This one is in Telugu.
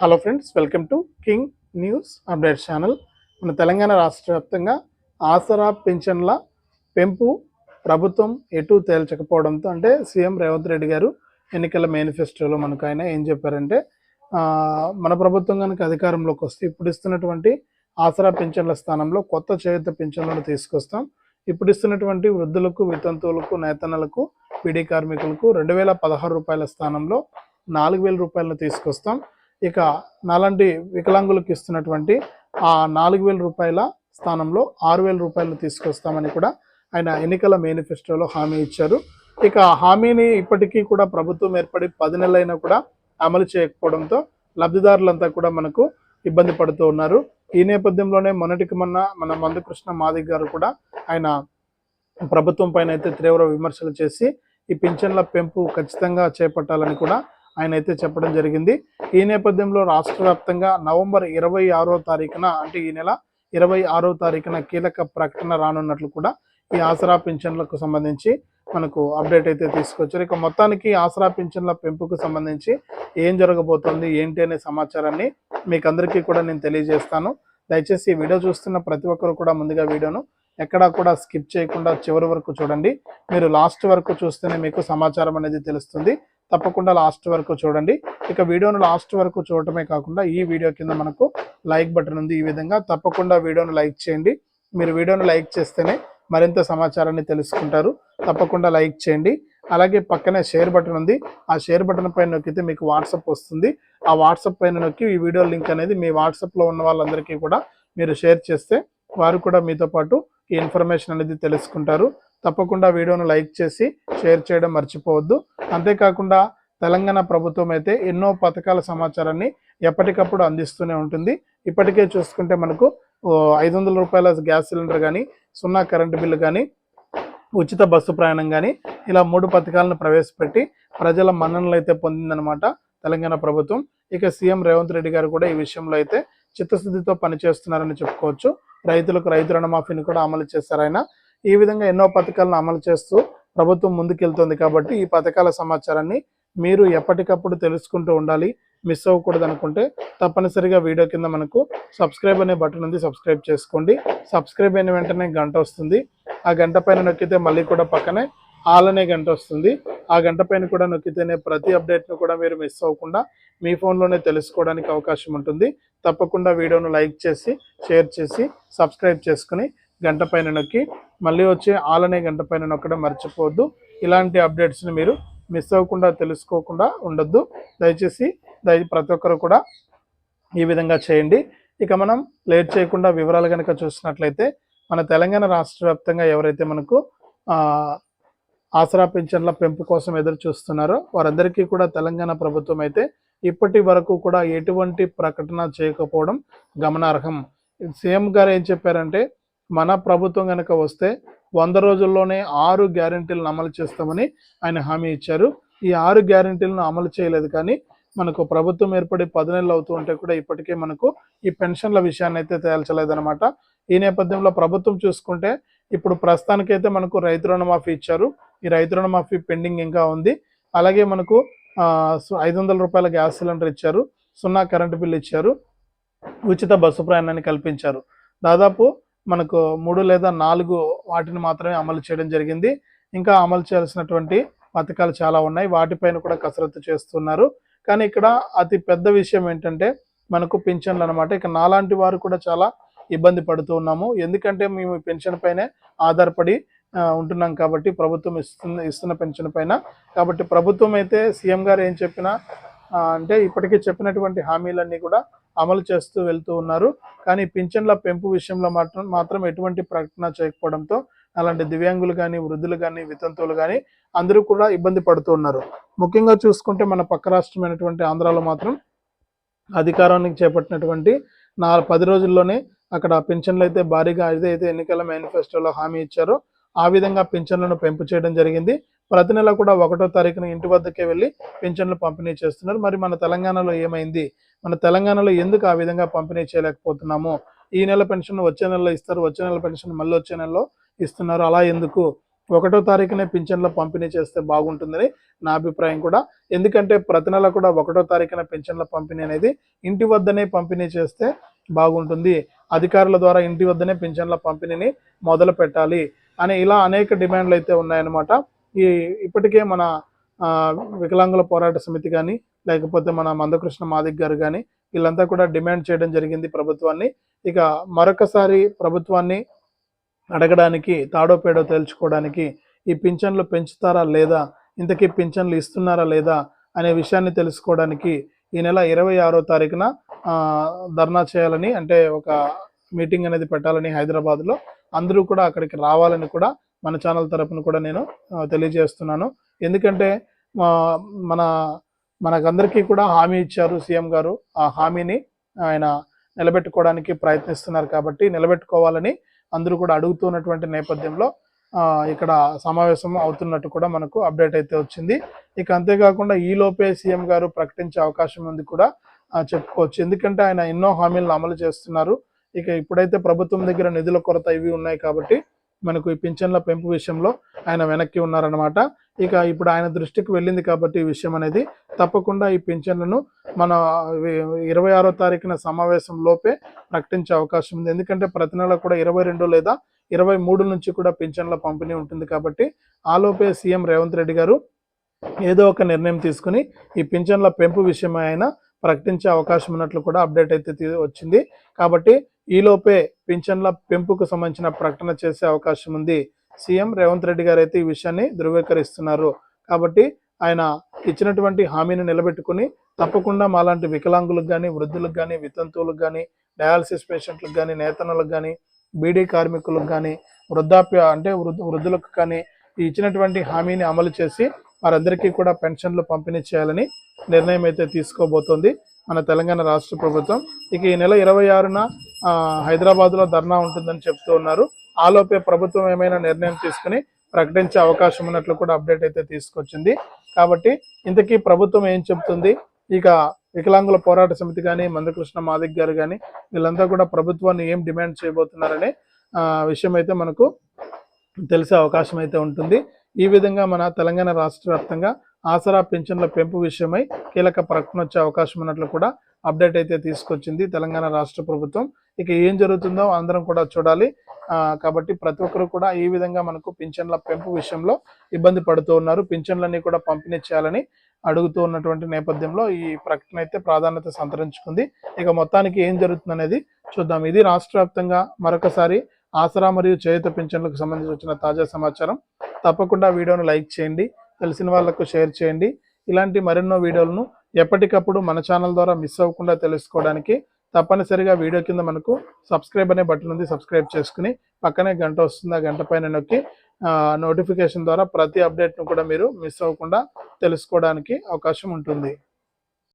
Hello friends welcome to King News update channel మన తెలంగాణ రాష్ట్ర వ్యాప్తంగా ఆసరా పింఛన్ల పెంపు ప్రభుత్వం ఎటు తేల్చకపోవడంతో అంటే సీఎం రేవంత్ రెడ్డి గారు ఎన్నికల మేనిఫెస్టోలో మనకు ఆయన ఏం చెప్పారంటే మన ప్రభుత్వం కనుక అధికారంలోకి వస్తే ఇప్పుడు ఇస్తున్నటువంటి ఆసరా పింఛన్ల స్థానంలో కొత్త చేయుత పెన్షన్లను తీసుకొస్తాం. ఇప్పుడు ఇస్తున్నటువంటి వృద్ధులకు వితంతువులకు నేతనలకు పీడీ కార్మికులకు రెండు వేల పదహారు రూపాయల స్థానంలో నాలుగు వేల రూపాయలను తీసుకొస్తాం. ఇక నాలాంటి వికలాంగులకు ఇస్తున్నటువంటి ఆ నాలుగు వేల రూపాయల స్థానంలో ఆరు వేల రూపాయలు తీసుకొస్తామని కూడా ఆయన ఎన్నికల మేనిఫెస్టోలో హామీ ఇచ్చారు. ఇక హామీని ఇప్పటికీ కూడా ప్రభుత్వం ఏర్పడి పది నెలలైనా కూడా అమలు చేయకపోవడంతో లబ్ధిదారులంతా కూడా మనకు ఇబ్బంది పడుతూ ఉన్నారు. ఈ నేపథ్యంలోనే మొన్నటికి మొన్న మన మందుకృష్ణ మాదిక్ గారు కూడా ఆయన ప్రభుత్వం పైన అయితే తీవ్ర విమర్శలు చేసి ఈ పింఛన్ల పెంపు ఖచ్చితంగా చేపట్టాలని కూడా ఆయన అయితే చెప్పడం జరిగింది. ఈ నేపథ్యంలో రాష్ట్ర వ్యాప్తంగా నవంబర్ ఇరవై ఆరో తారీఖున అంటే ఈ నెల ఇరవై ఆరో తారీఖున కీలక ప్రకటన రానున్నట్లు కూడా ఈ ఆసరా పింఛన్లకు సంబంధించి మనకు అప్డేట్ అయితే తీసుకొచ్చారు. ఇక మొత్తానికి ఆసరా పింఛన్ల పెంపుకు సంబంధించి ఏం జరగబోతోంది ఏంటి అనే సమాచారాన్ని మీకు అందరికీ కూడా నేను తెలియజేస్తాను. దయచేసి ఈ వీడియో చూస్తున్న ప్రతి ఒక్కరు కూడా ముందుగా వీడియోను ఎక్కడా కూడా స్కిప్ చేయకుండా చివరి వరకు చూడండి. మీరు లాస్ట్ వరకు చూస్తేనే మీకు సమాచారం అనేది తెలుస్తుంది. తప్పకుండా లాస్ట్ వరకు చూడండి. ఇక వీడియోను లాస్ట్ వరకు చూడటమే కాకుండా ఈ వీడియో కింద మనకు లైక్ బటన్ ఉంది. ఈ విధంగా తప్పకుండా వీడియోను లైక్ చేయండి. మీరు వీడియోను లైక్ చేస్తేనే మరింత సమాచారాన్ని తెలుసుకుంటారు. తప్పకుండా లైక్ చేయండి. అలాగే పక్కనే షేర్ బటన్ ఉంది. ఆ షేర్ బటన్ పైన నొక్కితే మీకు వాట్సాప్ వస్తుంది. ఆ వాట్సాప్ పైన నొక్కి ఈ వీడియో లింక్ అనేది మీ వాట్సాప్లో ఉన్న వాళ్ళందరికీ కూడా మీరు షేర్ చేస్తే వారు కూడా మీతో పాటు ఈ ఇన్ఫర్మేషన్ అనేది తెలుసుకుంటారు. తప్పకుండా వీడియోను లైక్ చేసి షేర్ చేయడం మర్చిపోవద్దు. అంతేకాకుండా తెలంగాణ ప్రభుత్వం అయితే ఎన్నో పథకాల సమాచారాన్ని ఎప్పటికప్పుడు అందిస్తూనే ఉంటుంది. ఇప్పటికే చూసుకుంటే మనకు ఐదు వందల రూపాయల గ్యాస్ సిలిండర్ కానీ సున్నా కరెంటు బిల్లు కానీ ఉచిత బస్సు ప్రయాణం కానీ ఇలా మూడు పథకాలను ప్రవేశపెట్టి ప్రజల మన్ననలు అయితే పొందిందనమాట తెలంగాణ ప్రభుత్వం. ఇక సీఎం రేవంత్ రెడ్డి గారు కూడా ఈ విషయంలో అయితే చిత్తశుద్ధితో పనిచేస్తున్నారని చెప్పుకోవచ్చు. రైతులకు రైతు రుణమాఫీని కూడా అమలు చేశారు ఆయన. ఈ విధంగా ఎన్నో పథకాలను అమలు చేస్తూ ప్రభుత్వం ముందుకెళ్తుంది కాబట్టి ఈ పథకాల సమాచారాన్ని మీరు ఎప్పటికప్పుడు తెలుసుకుంటూ ఉండాలి. మిస్ అవ్వకూడదు అనుకుంటే తప్పనిసరిగా వీడియో కింద మనకు సబ్స్క్రైబ్ అనే బటన్ ఉంది సబ్స్క్రైబ్ చేసుకోండి. సబ్స్క్రైబ్ అయిన వెంటనే గంట వస్తుంది. ఆ గంట పైన నొక్కితే మళ్ళీ కూడా పక్కనే ఆల్ అనే గంట వస్తుంది. ఆ గంట పైన కూడా నొక్కితేనే ప్రతి అప్డేట్ను కూడా మీరు మిస్ అవ్వకుండా మీ ఫోన్లోనే తెలుసుకోవడానికి అవకాశం ఉంటుంది. తప్పకుండా వీడియోను లైక్ చేసి షేర్ చేసి సబ్స్క్రైబ్ చేసుకుని గంట పైన నొక్కి మళ్ళీ వచ్చే ఆల్ అనే గంట పైన నొక్కడం మర్చిపోవద్దు. ఇలాంటి అప్డేట్స్ని మీరు మిస్ అవ్వకుండా తెలుసుకోకుండా ఉండొద్దు. దయచేసి దయ ప్రతి ఒక్కరు కూడా ఈ విధంగా చేయండి. ఇక మనం లేట్ చేయకుండా వివరాలు కనుక చూసినట్లయితే మన తెలంగాణ రాష్ట్ర వ్యాప్తంగా ఎవరైతే మనకు ఆసరా పింఛన్ల పెంపు కోసం ఎదురు చూస్తున్నారో వారందరికీ కూడా తెలంగాణ ప్రభుత్వం అయితే ఇప్పటి వరకు కూడా ఎటువంటి ప్రకటన చేయకపోవడం గమనార్హం. సీఎం గారు ఏం చెప్పారంటే మన ప్రభుత్వం కనుక వస్తే వంద రోజుల్లోనే ఆరు గ్యారెంటీలను అమలు చేస్తామని ఆయన హామీ ఇచ్చారు. ఈ ఆరు గ్యారెంటీలను అమలు చేయలేదు కానీ మనకు ప్రభుత్వం ఏర్పడి పది నెలలు అవుతూ ఉంటే కూడా ఇప్పటికే మనకు ఈ పెన్షన్ల విషయాన్ని అయితే తేల్చలేదనమాట ఈ నేపథ్యంలో ప్రభుత్వం చూసుకుంటే ఇప్పుడు ప్రస్తుతానికైతే మనకు రైతు రుణమాఫీ ఇచ్చారు. ఈ రైతు రుణమాఫీ పెండింగ్ ఇంకా ఉంది. అలాగే మనకు ఐదు వందల రూపాయల గ్యాస్ సిలిండర్ ఇచ్చారు. సున్నా కరెంటు బిల్ ఇచ్చారు. ఉచిత బస్సు ప్రయాణాన్ని కల్పించారు. దాదాపు మనకు మూడు లేదా నాలుగు వాటిని మాత్రమే అమలు చేయడం జరిగింది. ఇంకా అమలు చేయాల్సినటువంటి పథకాలు చాలా ఉన్నాయి. వాటిపైన కూడా కసరత్తు చేస్తున్నారు. కానీ ఇక్కడ అతి పెద్ద విషయం ఏంటంటే మనకు పింఛన్లు అనమాట ఇక నాలాంటి వారు కూడా చాలా ఇబ్బంది పడుతూ ఉన్నాము. ఎందుకంటే మేము పెన్షన్ పైనే ఆధారపడి ఉంటున్నాం కాబట్టి ప్రభుత్వం ఇస్తున్న ఇస్తున్న పెన్షన్ పైన. కాబట్టి ప్రభుత్వం అయితే సీఎం గారు ఏం చెప్పినా అంటే ఇప్పటికే చెప్పినటువంటి హామీలన్నీ కూడా అమలు చేస్తూ వెళ్తూ ఉన్నారు. కానీ పింఛన్ల పెంపు విషయంలో మాత్రం మాత్రం ఎటువంటి ప్రకటన చేయకపోవడంతో అలాంటి దివ్యాంగులు కానీ వృద్ధులు కానీ వితంతువులు కానీ అందరూ కూడా ఇబ్బంది పడుతూ ఉన్నారు. ముఖ్యంగా చూసుకుంటే మన పక్క రాష్ట్రమైనటువంటి ఆంధ్రాలో మాత్రం అధికారానికి చేపట్టినటువంటి నా పది రోజుల్లోనే అక్కడ పింఛన్లు అయితే భారీగా ఏదైతే ఎన్నికల మేనిఫెస్టోలో హామీ ఇచ్చారో. ఆ విధంగా పింఛన్లను పెంపు చేయడం జరిగింది. ప్రతి నెల కూడా ఒకటో తారీఖున ఇంటి వద్దకే వెళ్ళి పెన్షన్లు పంపిణీ చేస్తున్నారు. మరి మన తెలంగాణలో ఏమైంది? మన తెలంగాణలో ఎందుకు ఆ విధంగా పంపిణీ చేయలేకపోతున్నాము? ఈ నెల పెన్షన్ వచ్చే నెలలో ఇస్తారు వచ్చే నెల పెన్షన్ మళ్ళీ వచ్చే నెలలో ఇస్తున్నారు. అలా ఎందుకు? ఒకటో తారీఖునే పింఛన్ల పంపిణీ చేస్తే బాగుంటుందని నా అభిప్రాయం కూడా. ఎందుకంటే ప్రతి నెల కూడా ఒకటో తారీఖున పింఛన్ల పంపిణీ అనేది ఇంటి వద్దనే పంపిణీ చేస్తే బాగుంటుంది. అధికారుల ద్వారా ఇంటి వద్దనే పింఛన్ల పంపిణీని మొదలు పెట్టాలి అని ఇలా అనేక డిమాండ్లు అయితే ఉన్నాయన్నమాట. ఈ ఇప్పటికే మన వికలాంగుల పోరాట సమితి కానీ లేకపోతే మన మందకృష్ణ మాదిక్ గారు కానీ వీళ్ళంతా కూడా డిమాండ్ చేయడం జరిగింది ప్రభుత్వాన్ని. ఇక మరొకసారి ప్రభుత్వాన్ని అడగడానికి తాడో పేడో తేల్చుకోవడానికి ఈ పింఛన్లు పెంచుతారా లేదా ఇంతకీ పింఛన్లు ఇస్తున్నారా లేదా అనే విషయాన్ని తెలుసుకోవడానికి ఈ నెల ఇరవై ఆరో తారీఖున ధర్నా చేయాలని అంటే ఒక మీటింగ్ అనేది పెట్టాలని హైదరాబాద్లో అందరూ కూడా అక్కడికి రావాలని కూడా మన ఛానల్ తరపున కూడా నేను తెలియజేస్తున్నాను. ఎందుకంటే మన మనకందరికీ కూడా హామీ ఇచ్చారు సీఎం గారు. ఆ హామీని ఆయన నిలబెట్టుకోవడానికి ప్రయత్నిస్తున్నారు కాబట్టి నిలబెట్టుకోవాలని అందరూ కూడా అడుగుతున్నటువంటి నేపథ్యంలో ఇక్కడ సమావేశం అవుతున్నట్టు కూడా మనకు అప్డేట్ అయితే వచ్చింది. ఇక అంతేకాకుండా ఈ లోపే సీఎం గారు ప్రకటించే అవకాశం ఉంది కూడా చెప్పుకోవచ్చు. ఎందుకంటే ఆయన ఎన్నో హామీలను అమలు చేస్తున్నారు. ఇక ఇప్పుడైతే ప్రభుత్వం దగ్గర నిధుల కొరత ఇవి ఉన్నాయి కాబట్టి మనకు ఈ పింఛన్ల పెంపు విషయంలో ఆయన వెనక్కి ఉన్నారనమాట ఇక ఇప్పుడు ఆయన దృష్టికి వెళ్ళింది కాబట్టి ఈ విషయం అనేది తప్పకుండా ఈ పింఛన్లను మన ఇరవై ఆరో తారీఖున సమావేశం లోపే ప్రకటించే అవకాశం ఉంది. ఎందుకంటే ప్రతి నెల కూడా ఇరవై రెండు లేదా ఇరవై మూడు నుంచి కూడా పింఛన్ల పంపిణీ ఉంటుంది కాబట్టి ఆలోపే సీఎం రేవంత్ రెడ్డి గారు ఏదో ఒక నిర్ణయం తీసుకుని ఈ పింఛన్ల పెంపు విషయం ఆయన ప్రకటించే అవకాశం ఉన్నట్లు కూడా అప్డేట్ అయితే వచ్చింది. కాబట్టి ఈలోపే పింఛన్ల పెంపుకు సంబంధించిన ప్రకటన చేసే అవకాశం ఉంది. సీఎం రేవంత్ రెడ్డి గారు అయితే ఈ విషయాన్ని ధృవీకరిస్తున్నారు. కాబట్టి ఆయన ఇచ్చినటువంటి హామీని నిలబెట్టుకుని తప్పకుండా మాలాంటి వికలాంగులకు కానీ వృద్ధులకు కానీ వితంతువులకు కానీ డయాలసిస్ పేషెంట్లకు కానీ నేతనులకు కానీ బీడీ కార్మికులకు కానీ వృద్ధాప్య అంటే వృద్ధులకు కానీ ఇచ్చినటువంటి హామీని అమలు చేసి వారందరికీ కూడా పెన్షన్లు పంపిణీ చేయాలని నిర్ణయం అయితే తీసుకోబోతోంది మన తెలంగాణ రాష్ట్ర ప్రభుత్వం. ఇక ఈ నెల ఇరవై ఆరున హైదరాబాద్లో ధర్నా ఉంటుందని చెప్తూ ఉన్నారు. ఆలోపే ప్రభుత్వం ఏమైనా నిర్ణయం తీసుకుని ప్రకటించే అవకాశం ఉన్నట్లు కూడా అప్డేట్ అయితే తీసుకొచ్చింది. కాబట్టి ఇంతకీ ప్రభుత్వం ఏం చెప్తుంది? ఇక వికలాంగుల పోరాట సమితి కానీ మందకృష్ణ మాదిక్ గారు కానీ వీళ్ళంతా కూడా ప్రభుత్వాన్ని ఏం డిమాండ్ చేయబోతున్నారనే విషయం అయితే మనకు తెలిసే అవకాశం అయితే ఉంటుంది. ఈ విధంగా మన తెలంగాణ రాష్ట్ర వ్యాప్తంగా ఆసరా పింఛన్ల పెంపు విషయమై కీలక ప్రకటన వచ్చే అవకాశం ఉన్నట్లు కూడా అప్డేట్ అయితే తీసుకొచ్చింది తెలంగాణ రాష్ట్ర ప్రభుత్వం. ఇక ఏం జరుగుతుందో అందరం కూడా చూడాలి. కాబట్టి ప్రతి ఒక్కరు కూడా ఈ విధంగా మనకు పింఛన్ల పెంపు విషయంలో ఇబ్బంది పడుతూ ఉన్నారు. పింఛన్లన్నీ కూడా పంపిణీ చేయాలని అడుగుతూ ఉన్నటువంటి నేపథ్యంలో ఈ ప్రకటన అయితే ప్రాధాన్యత సంతరించుకుంది. ఇక మొత్తానికి ఏం జరుగుతుంది అనేది చూద్దాం. ఇది రాష్ట్ర వ్యాప్తంగా మరొకసారి ఆసరా మరియు చేయుత పింఛన్లకు సంబంధించి వచ్చిన తాజా సమాచారం తప్పకుండా వీడియోను లైక్ చేయండి తెలిసిన వాళ్ళకు షేర్ చేయండి. ఇలాంటి మరెన్నో వీడియోలను ఎప్పటికప్పుడు మన ఛానల్ ద్వారా మిస్ అవ్వకుండా తెలుసుకోవడానికి తప్పనిసరిగా వీడియో కింద మనకు సబ్స్క్రైబ్ అనే బటన్ ఉంది సబ్స్క్రైబ్ చేసుకుని పక్కనే గంట వస్తుంది ఆ గంట పైన నొక్కి నోటిఫికేషన్ ద్వారా ప్రతి అప్డేట్ను కూడా మీరు మిస్ అవ్వకుండా తెలుసుకోవడానికి అవకాశం ఉంటుంది.